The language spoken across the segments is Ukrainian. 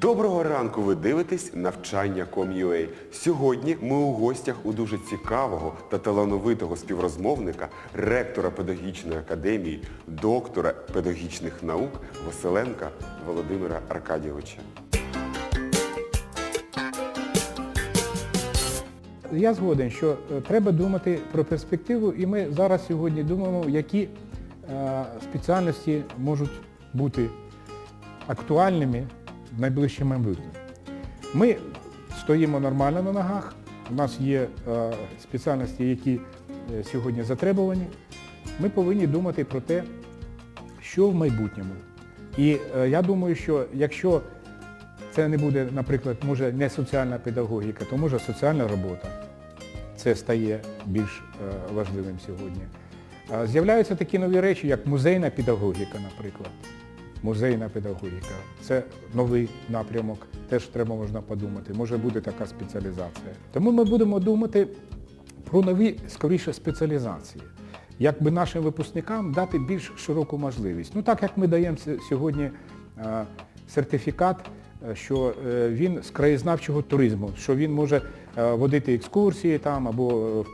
Доброго ранку! Ви дивитесь навчання.com.ua. Сьогодні ми у гостях у дуже цікавого та талановитого співрозмовника, ректора педагогічної академії, доктора педагогічних наук Василенка Володимира Аркадійовича. Я згоден, що е, треба думати про перспективу, і ми зараз сьогодні думаємо, які е, спеціальності можуть бути актуальними в найближчому майбутньому. Ми стоїмо нормально на ногах, у нас є е, спеціальності, які е, сьогодні затребувані. Ми повинні думати про те, що в майбутньому. І е, я думаю, що якщо це не буде, наприклад, може не соціальна педагогіка, то може соціальна робота. Це стає більш важливим сьогодні. З'являються такі нові речі, як музейна педагогіка, наприклад. Музейна педагогіка. Це новий напрямок, теж треба можна подумати. Може буде така спеціалізація. Тому ми будемо думати про нові, скоріше, спеціалізації. Як би нашим випускникам дати більш широку можливість. Ну так як ми даємо сьогодні е, сертифікат, е, що е, він з краєзнавчого туризму, що він може водити екскурсії там або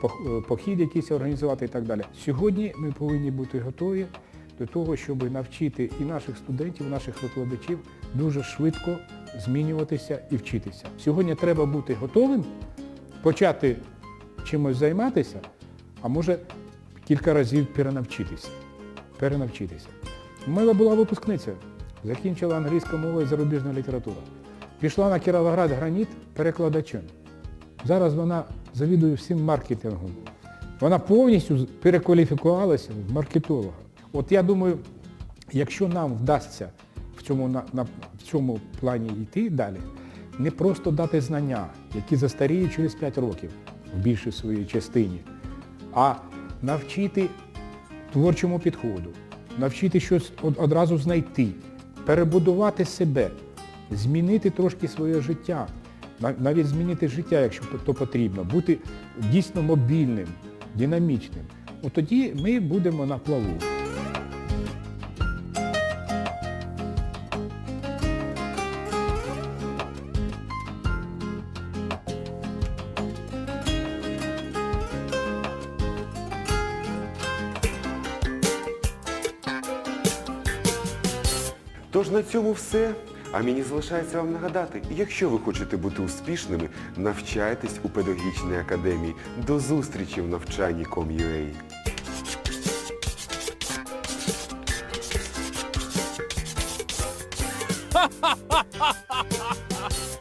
похід якийсь організувати і так далі. Сьогодні ми повинні бути готові до того, щоб навчити і наших студентів, і наших викладачів дуже швидко змінюватися і вчитися. Сьогодні треба бути готовим, почати чимось займатися, а може кілька разів перенавчитися. Перенавчитися. У мене була випускниця, закінчила англійську мову і зарубіжна література. Пішла на Кіровоград граніт перекладачем. Зараз вона завідує всім маркетингом. Вона повністю перекваліфікувалася в маркетолога. От я думаю, якщо нам вдасться в цьому, на, на, в цьому плані йти далі, не просто дати знання, які застаріють через 5 років в більшій своїй частині, а навчити творчому підходу, навчити щось одразу знайти, перебудувати себе, змінити трошки своє життя, навіть змінити життя, якщо то потрібно, бути дійсно мобільним, динамічним. От тоді ми будемо на плаву. Тож на цьому все. А мені залишається вам нагадати, якщо ви хочете бути успішними, навчайтесь у педагогічній академії. До зустрічі в навчанні.com.ua.